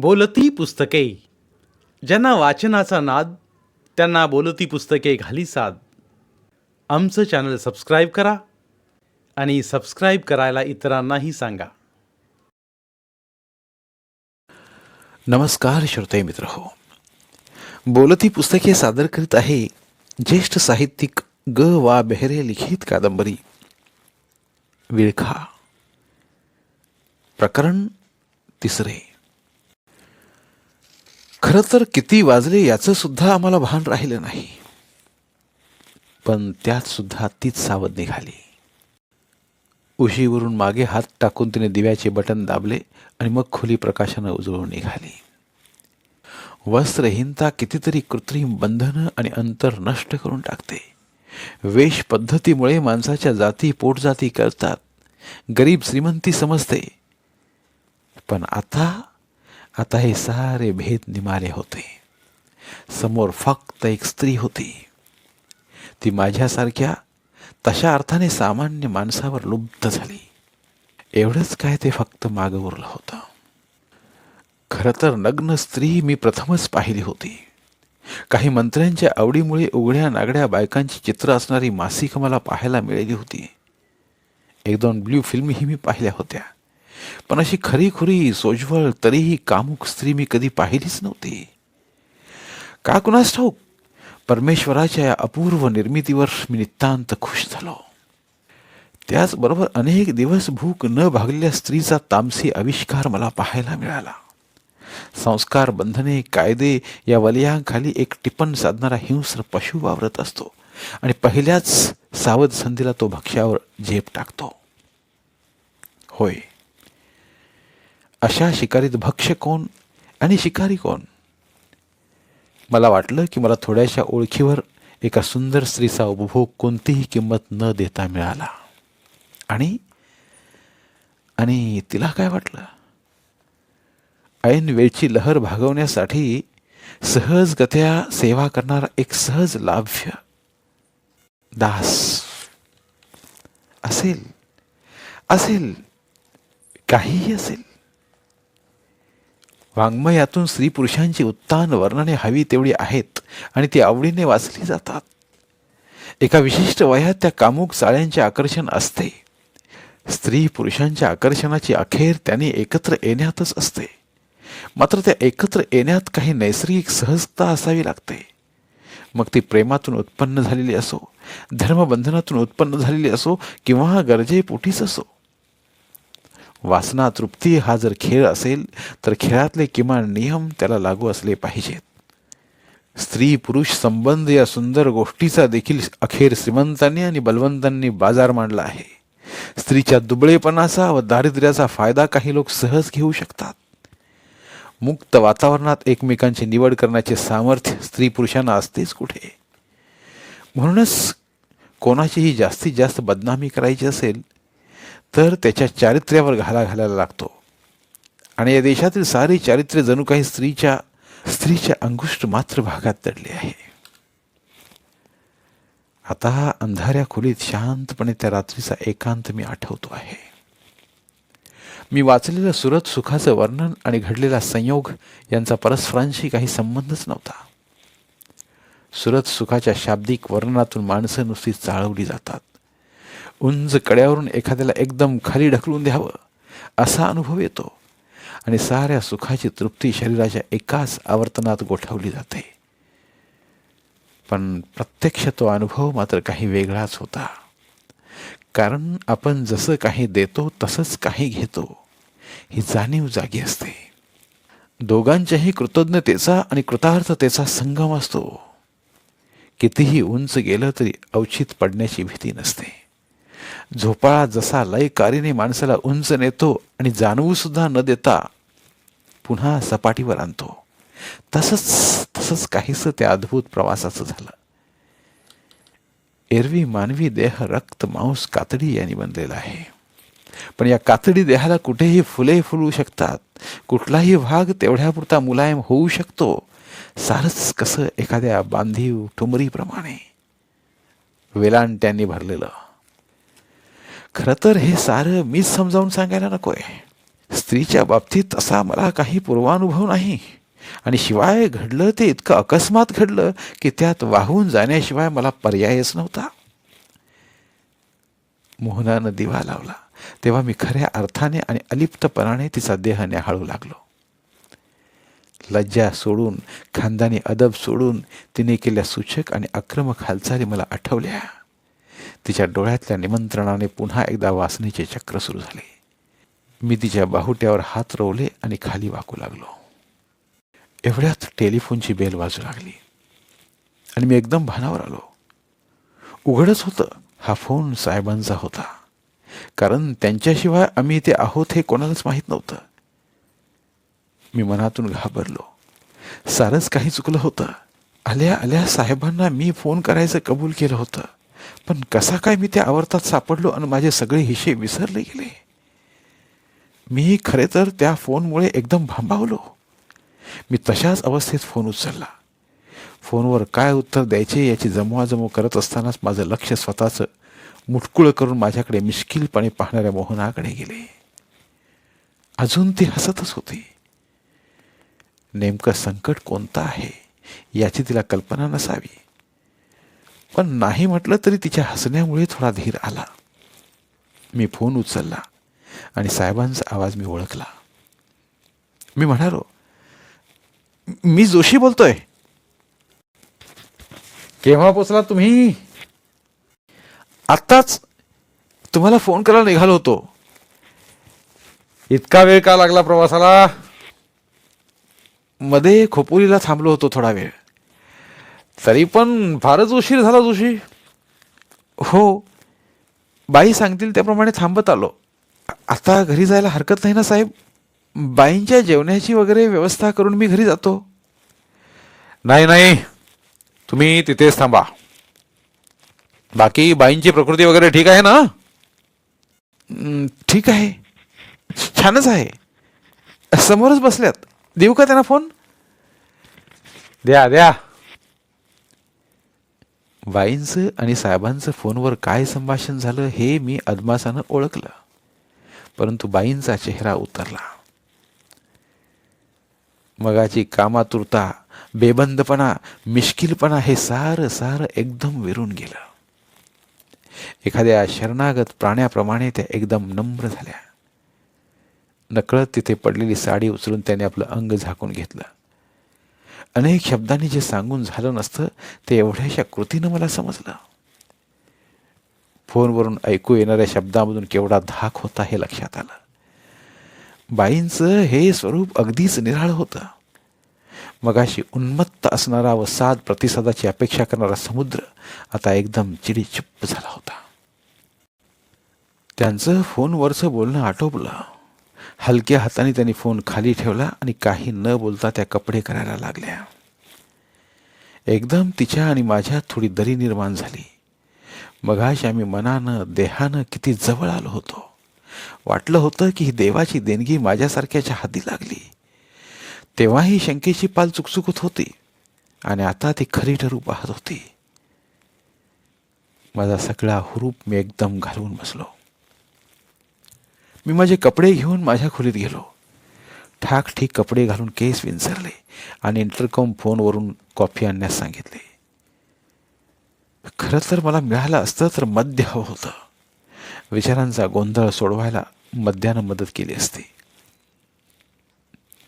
बोलती पुस्तके. ज्यांना वाचनाचा नाद त्यांना बोलती पुस्तके घाली साद. आमचं चॅनल सबस्क्राईब करा आणि सबस्क्राईब करायला इतरांनाही सांगा. नमस्कार श्रोते मित्र हो. बोलती पुस्तके सादर करीत आहे ज्येष्ठ साहित्यिक ग. वा. बेहरे लिखित कादंबरी. विळखा. प्रकरण तिसरे. खरं तर किती वाजले याचं सुद्धा आम्हाला भान राहिलं नाही. पण त्यात सुद्धा तीच सावध निघाली. उशीवरून मागे हात टाकून तिने दिव्याचे बटन दाबले आणि मग खुली प्रकाशानं उजळून निघाली. वस्त्रहीनता कितीतरी कृत्रिम बंधनं आणि अंतर नष्ट करून टाकते. वेश पद्धतीमुळे माणसाच्या जाती पोटजाती करतात गरीब श्रीमंती समजते. पण आता आता हे सारे भेद निमाले होते. समोर फक्त एक स्त्री होती. ती माझ्यासारख्या तशा अर्थाने सामान्य माणसावर लुब्ध झाली. एवढंच काय ते फक्त मागं उरलं होतं. खरं तर नग्न स्त्री मी प्रथमच पाहिली होती. काही मंत्र्यांच्या आवडीमुळे उघड्या नागड्या बायकांची चित्र असणारी मासिक मला पाहायला मिळाली होती. एक दोन ब्ल्यू फिल्मही मी पाहिल्या होत्या. पण अशी खरीखुरी सोज्वळ तरीही कामुक स्त्री मी कधी पाहिलीच नव्हती. का कुणास ठाऊक? परमेश्वराच्या या अपूर्व निर्मितीवर मी नितांत खुश झालो. त्याचबरोबर अनेक दिवस भूक न भागलेल्या स्त्रीचा तामसी आविष्कार मला पाहायला मिळाला. संस्कार बंधने कायदे या वलयांखाली एक टिपण साधणारा हिंस्र पशु वावरत असतो आणि पहिल्याच सावध संधीला तो भक्ष्यावर झेप टाकतो. होय अशा शिकारीत भक्ष्य कोण आणि शिकारी कोण? मला वाटलं की मला थोड्याशा ओळखीवर एका सुंदर स्त्रीचा उपभोग कोणतीही किंमत न देता मिळाला. आणि आणि तिला काय वाटलं? ऐन वेळची लहर भागवण्यासाठी सहजगत्या सेवा करणारा एक सहज लाभ्य दास असेल असेल काहीही असेल. वाङ्मयातून स्त्री पुरुषांची उत्तान वर्णने हवी तेवढी आहेत आणि ती आवडीने वाचली जातात. एका विशिष्ट वयात त्या कामुक चाळ्यांचे आकर्षण असते. स्त्री पुरुषांच्या आकर्षणाची अखेर त्यांनी एकत्र येण्यातच असते. मात्र त्या एकत्र येण्यात काही नैसर्गिक सहजता असावी लागते. मग ती प्रेमातून उत्पन्न झालेली असो धर्मबंधनातून उत्पन्न झालेली असो किंवा गरजेपोटीच असो वासना तृप्ती हा जर खेळ असेल तर खेळातले किमान नियम त्याला लागू असले पाहिजेत. स्त्री पुरुष संबंध या सुंदर गोष्टीचा देखील अखेर श्रीमंतांनी आणि बलवंतांनी बाजार मांडला आहे. स्त्रीच्या दुबळेपणाचा व दारिद्र्याचा फायदा काही लोक सहज घेऊ शकतात. मुक्त वातावरणात एकमेकांची निवड करण्याचे सामर्थ्य स्त्री पुरुषांना असतेच कुठे? म्हणूनच कोणाचीही जास्तीत जास्त बदनामी करायची असेल तर त्याच्या चारित्र्यावर घाला घालायला लागतो. आणि या देशातील सारे चारित्र्य जणू काही स्त्रीच्या स्त्रीच्या अंगुष्ट मात्र भागात दडले आहे. आता अंधाऱ्या खोलीत शांतपणे त्या रात्रीचा एकांत मी आठवतो आहे. मी वाचलेलं सुरत सुखाचं वर्णन आणि घडलेला संयोग यांचा परस्परांशी काही संबंधच नव्हता. सुरत सुखाच्या शाब्दिक वर्णनातून माणसं नुसती चाळवली जातात. उंच कड्यावरून एखाद्याला एकदम खाली ढकलून द्यावं असा अनुभव येतो. आणि साऱ्या सुखाची तृप्ती शरीराच्या एकाच आवर्तनात गोठवली जाते. पण प्रत्यक्ष तो अनुभव मात्र काही वेगळाच होता. कारण आपण जसं काही देतो तसंच काही घेतो ही जाणीव जागी असते. दोघांच्याही कृतज्ञतेचा आणि कृतार्थतेचा संगम असतो. कितीही उंच गेलं तरी अवचित पडण्याची भीती नसते. झोपाळा जसा लयकारीने माणसाला उंच नेतो आणि जाणवूसुद्धा न देता पुन्हा सपाटीवर आणतो. तसंच तसंच काहीसं त्या अद्भुत प्रवासाचं झालं. एरवी मानवी देह रक्त मांस कातडी यांनी बनलेला आहे. पण या कातडी देहाला कुठेही फुले फुलू शकतात. कुठलाही भाग तेवढ्यापुरता मुलायम होऊ शकतो. सारच कसं एखाद्या बांधीव ठुमरीप्रमाणे. वेलांट्यांनी भरलेलं. खरं तर हे सारं मीच समजावून सांगायला नको आहे. स्त्रीच्या बाबतीत असा मला काही पूर्वानुभव नाही. आणि शिवाय घडलं ते इतकं अकस्मात घडलं की त्यात वाहून जाण्याशिवाय मला पर्यायच नव्हता. मोहनानं दिवा लावला. तेव्हा मी खऱ्या अर्थाने आणि अलिप्तपणाने तिचा देह न्याहाळू लागलो. लज्जा सोडून खानदानी अदब सोडून तिने केल्या सूचक आणि आक्रमक हालचाली मला आठवल्या. तिच्या डोळ्यातल्या निमंत्रणाने पुन्हा एकदा वासनेचे चक्र सुरू झाले. मी तिच्या बाहुट्यावर हात रोवले आणि खाली वाकू लागलो. एवढ्यात टेलिफोनची बेल वाजू लागली. आणि मी एकदम भानावर आलो. उघडच होतं हा फोन साहेबांचा होता. कारण त्यांच्याशिवाय आम्ही इथे आहोत हे कोणालाच माहीत नव्हतं. मी मनातून घाबरलो. सारंच काही चुकलं होतं. आल्या आल्या साहेबांना मी फोन करायचं कबूल केलं होतं. पण कसा काय मी त्या आवर्तात सापडलो आणि माझे सगळे हिशे विसरले गेले? मी खरे तर त्या फोनमुळे एकदम भांबावलो. मी तशाच अवस्थेत फोन उचलला. फोनवर काय उत्तर द्यायचे याची जमवाजमव करत असतानाच माझं लक्ष स्वतःचं मुटकुळं करून माझ्याकडे मिश्किलपणे पाहणाऱ्या मोहनाकडे गेले. अजून ती हसतच होती. नेमकं संकट कोणतं आहे याची तिला कल्पना नसावी. पण नाही म्हटलं तरी तिच्या हसण्यामुळे थोडा धीर आला. मी फोन उचलला आणि साहेबांचा आवाज मी ओळखला. मी म्हणालो मी जोशी बोलतोय. केव्हा पोचला तुम्ही? आत्ताच तुम्हाला फोन करायला निघालो होतो. इतका वेळ का लागला प्रवासाला? मध्ये खोपोलीला थांबलो होतो थोडा वेळ. तरी पण फारच उशीर झाला जोशी. हो. बाई सांगतील त्याप्रमाणे थांबत आलो. आता घरी जायला हरकत नाही ना साहेब? बाईंच्या जेवणाची वगैरे व्यवस्था करून मी घरी जातो. नाही नाही. तुम्ही तिथेच थांबा. बाकी बाईंची प्रकृती वगैरे ठीक आहे ना? "हं, ठीक आहे. छानच आहे. समोरच बसल्यात. देऊ का त्यांना फोन? द्या द्या. बाईंचं आणि साहेबांचं फोनवर काय संभाषण झालं हे मी अदमासानं ओळखलं. परंतु बाईंचा चेहरा उतरला. मगाची कामातुरता बेबंदपणा मिश्किलपणा हे सारं सारं एकदम विरून गेलं. एखाद्या शरणागत प्राण्याप्रमाणे त्या एकदम नम्र झाल्या. नकळत तिथे पडलेली साडी उचलून त्याने आपलं अंग झाकून घेतलं. अनेक शब्दांनी जे सांगून झालं नसतं ते एवढ्याशा कृतीनं मला समजलं. फोनवरून ऐकू येणाऱ्या शब्दामधून केवढा धाक होता हे लक्षात आलं. बाईंचं हे स्वरूप अगदीच निराळ होतं. मगाशी उन्मत्त असणारा व साध प्रतिसादाची अपेक्षा करणारा समुद्र आता एकदम चिडीचुप्प झाला होता. त्यांचं फोनवरचं बोलणं आटोपलं. हलक्या हाताने त्यांनी फोन खाली ठेवला आणि काही न बोलता त्या कपडे करायला लागल्या. एकदम तिच्या आणि माझ्यात थोडी दरी निर्माण झाली. मगाशी आम्ही मनानं देहानं किती जवळ आलो होतो. वाटलं होतं की ही देवाची देणगी माझ्यासारख्याच्या हाती लागली. तेव्हाही शंकेची पाल चुकचुकत होती आणि आता ती खरी ठरू पाहत होती. माझा सगळा हुरूप मी एकदम घालवून बसलो. मी माझे कपडे घेऊन माझ्या खोलीत गेलो. ठाक ठीक कपडे घालून केस विंचरले आणि इंटरकॉम फोनवरून कॉफी आणण्यास सांगितले. खरं तर मला मिळालं असतं तर मद्य हवं होतं. विचारांचा गोंधळ सोडवायला मद्यानं मदत केली असती.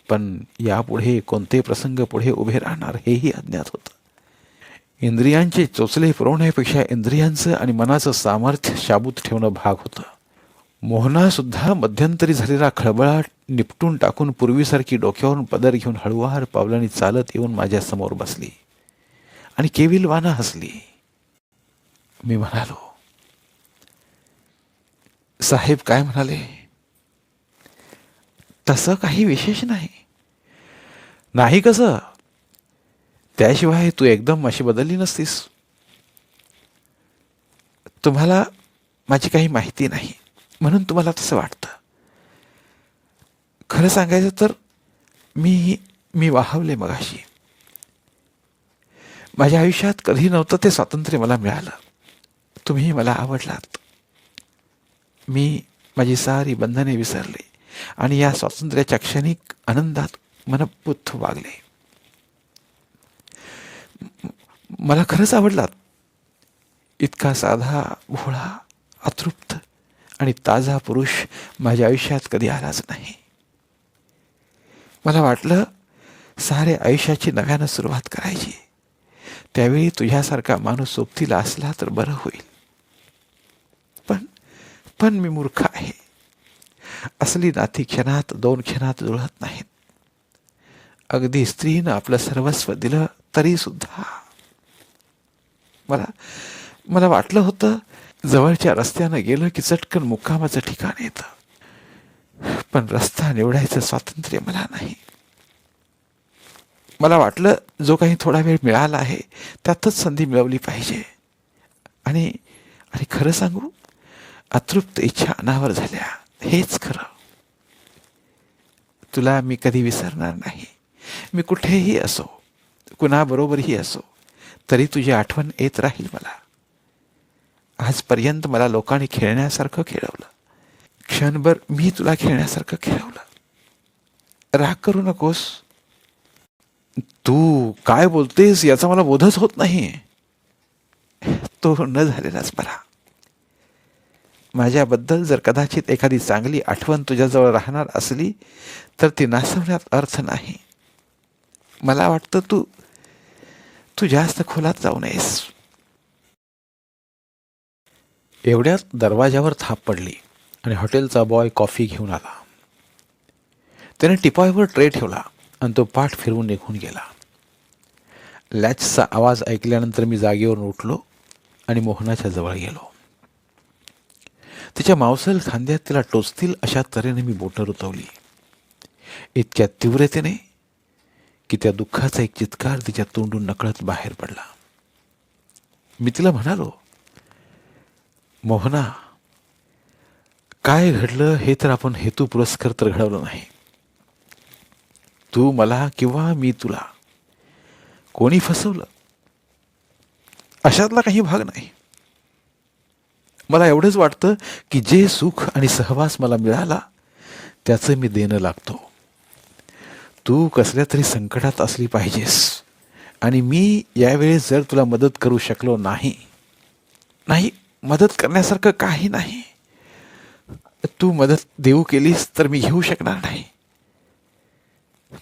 पण यापुढे कोणते प्रसंग पुढे उभे राहणार हेही अज्ञात होतं. इंद्रियांचे चोचले पुरवण्यापेक्षा इंद्रियांचं आणि मनाचं सामर्थ्य शाबूत ठेवणं भाग होतं. मोहनासुद्धा मध्यंतरी झालेला खळबळाट निपटून टाकून पूर्वीसारखी डोक्यावरून पदर घेऊन हळुवार पावलांनी चालत येऊन माझ्यासमोर बसली. आणि केविलवाना हसली. मी म्हणालो साहेब काय म्हणाले? तसं काही विशेष नाही. नाही कसं? त्याशिवाय तू एकदम अशी बदलली नसतीस. तुम्हाला माझी काही माहिती नाही. म्हणून तुम्हाला तसं वाटतं. खरं सांगायचं तर मी मी वाहवले मगाशी. माझ्या आयुष्यात कधी नव्हतं ते स्वातंत्र्य मला मिळालं. तुम्ही मला आवडलात. मी माझी सारी बंधने विसरले आणि या स्वातंत्र्याच्या क्षणिक आनंदात मनपूत वागले. मला खरंच आवडलात. इतका साधा भोळा अतृप्त आणि ताजा पुरुष माझ्या आयुष्यात कधी आलाच नाही. मला वाटलं सारे आयुष्याची नव्यानं सुरुवात करायची. त्यावेळी तुझ्यासारखा माणूस सोबतीला असला तर बरं होईल. पण पण मी मूर्ख आहे. असली नाती क्षणात दोन क्षणात जुळत नाहीत. अगदी स्त्रीनं आपलं सर्वस्व दिलं तरी सुद्धा मला मला वाटलं होतं जवळच्या रस्त्यानं गेलं की चटकन मुक्कामाचं ठिकाण येतं. पण रस्ता निवडायचं स्वातंत्र्य मला नाही. मला वाटलं जो काही थोडा वेळ मिळाला आहे त्यातच संधी मिळवली पाहिजे. आणि आणि खरं सांगू अतृप्त इच्छा अनावर झाल्या. हेच खरं. तुला मी कधी विसरणार नाही. मी कुठेही असो कुणाबरोबरही असो तरी तुझी आठवण येत राहील मला. आजपर्यंत मला लोकांनी खेळण्यासारखं खेळवलं. क्षणभर मी तुला खेळण्यासारखं खेळवलं. राग करू नकोस. तू काय बोलतेस याचा मला बोधच होत नाही. तो न झालेलाच बरा माझ्याबद्दल जर कदाचित एखादी चांगली आठवण तुझ्याजवळ राहणार असली तर ती नासवण्यात अर्थ नाही. मला वाटतं तू तू जास्त खोलात जाऊ नयेस. एवढ्यात दरवाजावर थाप पडली आणि हॉटेलचा बॉय कॉफी घेऊन आला. त्याने टिपॉयवर ट्रे ठेवला आणि तो पाठ फिरवून निघून गेला. लॅचचा आवाज ऐकल्यानंतर मी जागेवरून उठलो आणि मोहनाच्या जवळ गेलो. तिच्या मावसल खांद्यात तिला टोचतील अशा तऱ्हेने मी बोटं रुतवली. इतक्या तीव्रतेने की त्या दुःखाचा एक चित्कार तिच्या तोंडून नकळत बाहेर पडला. मी तिला म्हणालो मोहना काय घडलं हे तर आपण हेतू पुरस्कार तर घडवलं नाही. तू मला किंवा मी तुला कोणी फसवलं? अशातला काही भाग नाही. मला एवढंच वाटतं की जे सुख आणि सहवास मला मिळाला त्याचं मी देणं लागतो. तू कसल्या तरी संकटात असली पाहिजेस आणि मी यावेळेस जर तुला मदत करू शकलो नाही नाही मदत करण्यासारखं काही नाही. तू मदत देऊ केलीस तर मी घेऊ शकणार नाही.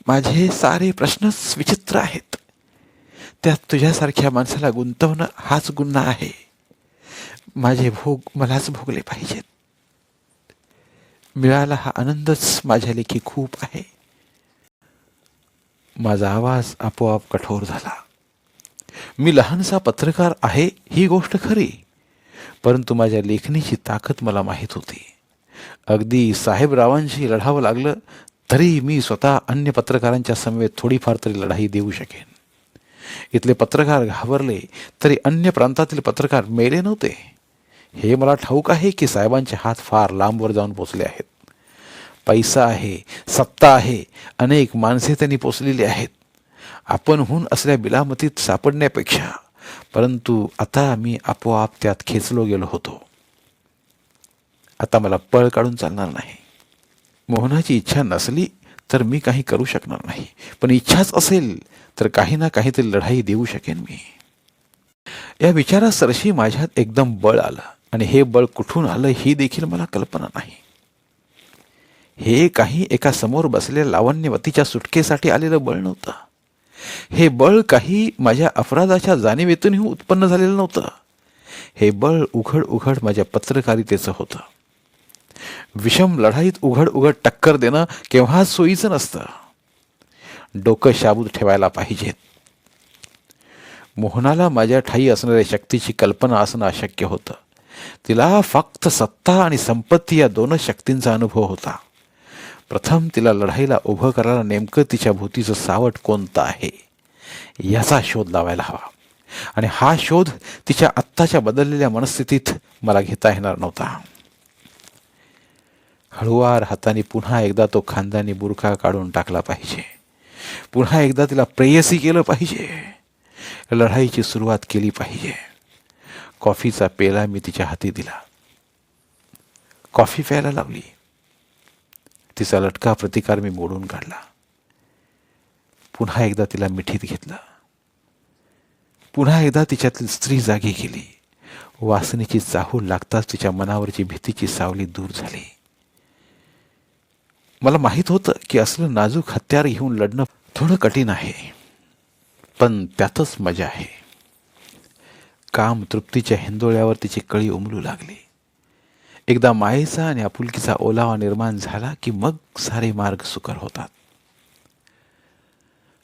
माझे सारे प्रश्नच विचित्र आहेत. त्यात तुझ्यासारख्या माणसाला गुंतवणं हाच गुन्हा आहे. माझे भोग मलाच भोगले पाहिजेत. मिळाला हा आनंदच माझ्या लेखी खूप आहे. माझा आवाज आपोआप कठोर झाला. मी लहानसा पत्रकार आहे ही गोष्ट खरी. परंतु माझ्या लेखणीची ताकद मला माहीत होती. अगदी साहेबरावांशी लढावं लागलं तरी मी स्वतः अन्य पत्रकारांच्या समवेत थोडीफार तरी लढाई देऊ शकेन. इथले पत्रकार घाबरले तरी अन्य प्रांतातील पत्रकार मेले नव्हते. हे मला ठाऊक आहे की साहेबांचे हात फार लांबवर जाऊन पोचले आहेत. पैसा आहे सत्ता आहे अनेक माणसे त्यांनी पोचलेली आहेत. आपणहून असल्या बिलामतीत सापडण्यापेक्षा परंतु आता मी आपोआप त्यात खेचलो गेलो होतो. आता मला पळ काढून चालणार नाही. मोहनाची इच्छा नसली तर मी काही करू शकणार नाही. पण इच्छाच असेल तर काही ना काहीतरी लढाई देऊ शकेन मी. या विचारासरशी माझ्यात एकदम बळ आलं आणि हे बळ कुठून आलं ही देखील मला कल्पना नाही. हे काही एका समोर बसलेल्या लावण्यवतीच्या सुटकेसाठी आलेलं बळ नव्हतं. हे बळ काही माझ्या अपराधाच्या जाणीवेतूनही उत्पन्न झालेलं नव्हतं. हे बळ उघड उघड माझ्या पत्रकारितेचं होतं. विषम लढाईत उघड उघड टक्कर देणं केव्हाच सोयीचं नसतं. डोकं शाबूत ठेवायला पाहिजेत. मोहनाला माझ्या ठाई असणाऱ्या शक्तीची कल्पना असणं अशक्य होतं. तिला फक्त सत्ता आणि संपत्ती या दोनच शक्तींचा अनुभव होता. प्रथम तिला लढाईला उभं करायला नेमकं तिच्या भोवतीचं सावट कोणतं आहे? याचा शोध लावायला हवा. आणि हा शोध तिच्या आत्ताच्या बदललेल्या मनस्थितीत मला घेता येणार नव्हता. हळुवार हाताने पुन्हा एकदा तो खांद्यानी बुरखा काढून टाकला पाहिजे. पुन्हा एकदा तिला प्रेयसी केलं पाहिजे. लढाईची सुरुवात केली पाहिजे. कॉफीचा पेला मी तिच्या हाती दिला. कॉफी प्यायला लावली. तिचा लटका प्रतिकार मी मोडून काढला. पुन्हा एकदा तिला मिठीत घेतलं. पुन्हा एकदा तिच्यातील स्त्री जागी गेली. वासनेची चाहूल लागताच तिच्या मनावरची भीतीची सावली दूर झाली. मला माहीत होतं की असलं नाजूक हत्यार घेऊन लढणं थोडं कठीण आहे पण त्यातच मजा आहे. काम तृप्तीच्या हिंदोळ्यावर तिची कळी उमलू लागली. एकदा मायेचा आणि आपुलकीचा ओलावा निर्माण झाला की मग सारे मार्ग सुकर होतात.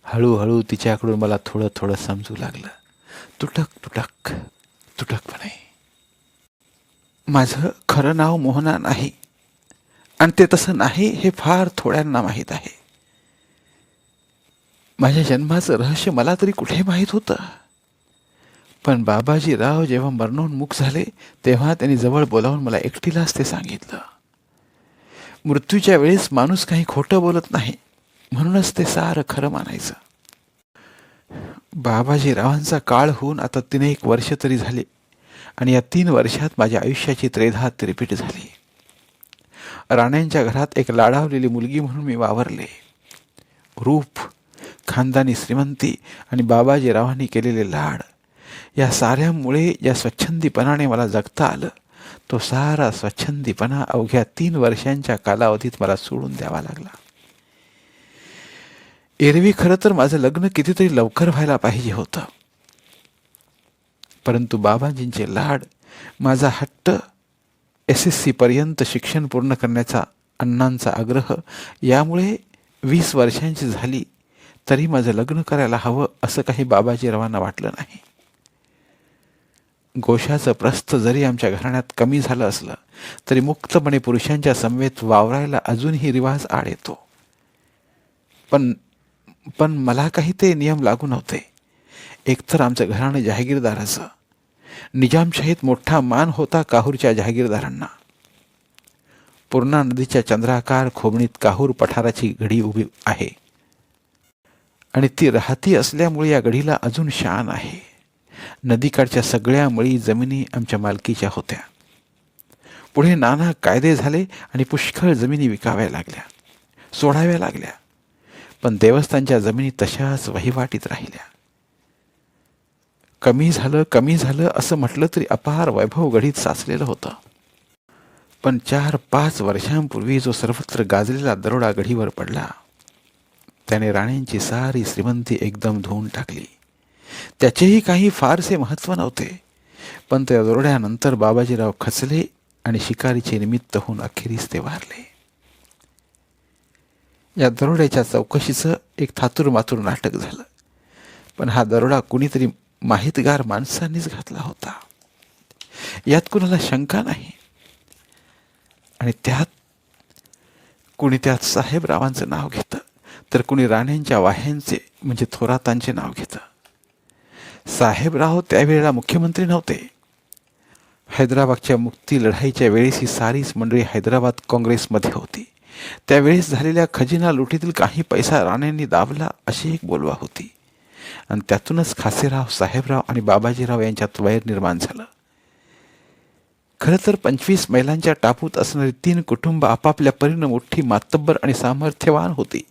हळूहळू तिच्याकडून मला थोडं थोडं समजू लागलं. तुटक तुटक तुटकपणे. माझं खरं नाव मोहना नाही. आणि ते तसं नाही हे फार थोड्यांना माहीत आहे. माझ्या जन्माचं रहस्य मला तरी कुठे माहीत होतं? पण बाबाजीराव जेव्हा मरणोन्मुख झाले तेव्हा त्यांनी जवळ बोलावून मला एकटीलाच ते सांगितलं. मृत्यूच्या वेळेस माणूस काही खोटं बोलत नाही म्हणूनच ते सारं खरं मानायचं. बाबाजीरावांचा काळ होऊन आता तिने एक वर्ष तरी झाले आणि या तीन वर्षात माझ्या आयुष्याची त्रेधा त्रिपीट झाली. राण्यांच्या घरात एक लाडावलेली मुलगी म्हणून मी वावरले. रूप खानदानी श्रीमंती आणि बाबाजीरावांनी केलेले लाड. या साऱ्यामुळे ज्या स्वच्छंदीपणाने मला जगता आलं. तो सारा स्वच्छंदीपणा अवघ्या तीन वर्षांच्या कालावधीत मला सोडून द्यावा लागला. एरवी खरं तर माझं लग्न कितीतरी लवकर व्हायला पाहिजे होतं. परंतु बाबाजींचे लाड माझा हट्ट एस एस सीपर्यंत शिक्षण पूर्ण करण्याचा अण्णांचा आग्रह यामुळे वीस वर्षांची झाली तरी माझं लग्न करायला हवं असं काही बाबाजीरावांना वाटलं नाही. गोशाचं प्रस्थ जरी आमच्या घराण्यात कमी झालं असलं तरी मुक्तपणे पुरुषांच्या समवेत वावरायला अजूनही रिवाज आड येतो. पण पण मला काही ते नियम लागू नव्हते. एकतर आमचं घराणं जहागीरदाराचं. निजामशाहीत मोठा मान होता काहूरच्या जहागीरदारांना. पूर्णा नदीच्या चंद्राकार खोबणीत काहूर पठाराची घडी उभी आहे. आणि ती राहती असल्यामुळे या घडीला अजून शान आहे. नदीकाठच्या सगळ्या मळी जमिनी आमच्या मालकीच्या होत्या. पुढे नाना कायदे झाले आणि पुष्कळ जमिनी विकाव्या लागल्या सोडाव्या लागल्या. पण देवस्थानच्या जमिनी तशाच वहिवाटीत राहिल्या. कमी झालं कमी झालं असं म्हटलं तरी अपार वैभव गडीत साचलेलं होतं. पण चार पाच वर्षांपूर्वी जो सर्वत्र गाजलेला दरोडा गढीवर पडला त्याने राणेंची सारी श्रीमंती एकदम धुवून टाकली. त्याचेही काही फारसे महत्त्व नव्हते. पण त्या दरोड्यानंतर बाबाजीराव खचले आणि शिकारीचे निमित्त होऊन अखेरीस ते वारले. या दरोड्याच्या चौकशीचं एक थातूर मातूर नाटक झालं. पण हा दरोडा कुणीतरी माहितगार माणसांनीच घातला होता. यात कुणाला शंका नाही. आणि त्यात कुणी त्यात साहेबरावांचं नाव घेतं तर कुणी राण्यांच्या वाह्यांचे म्हणजे थोरातांचे नाव घेतं. साहेबराव त्यावेळेला मुख्यमंत्री नव्हते. हैदराबादच्या मुक्ती लढाईच्या वेळेस ही सारीच मंडळी हैदराबाद काँग्रेसमध्ये होती. त्यावेळेस झालेल्या खजिना लुटीतील काही पैसा राणेंनी दाबला अशी एक बोलवा होती. आणि त्यातूनच खासेराव साहेबराव आणि बाबाजीराव यांच्यात वैर निर्माण झालं. खरं तर पंचवीस मैलांच्या टापूत असणारी तीन कुटुंब आपापल्या परीनं मोठी मातब्बर आणि सामर्थ्यवान होती.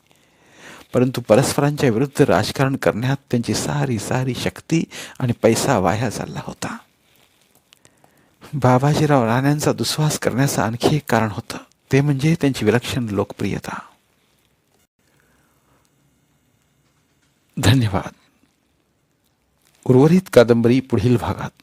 परंतु परस्परांच्या विरुद्ध राजकारण करण्यात त्यांची सारी सारी शक्ती आणि पैसा वाया चालला होता. बाबाजीराव राण्यांचा दुस्वास करण्याचं आणखी एक कारण होतं. ते म्हणजे त्यांची विलक्षण लोकप्रियता. धन्यवाद. उर्वरित कादंबरी पुढील भागात.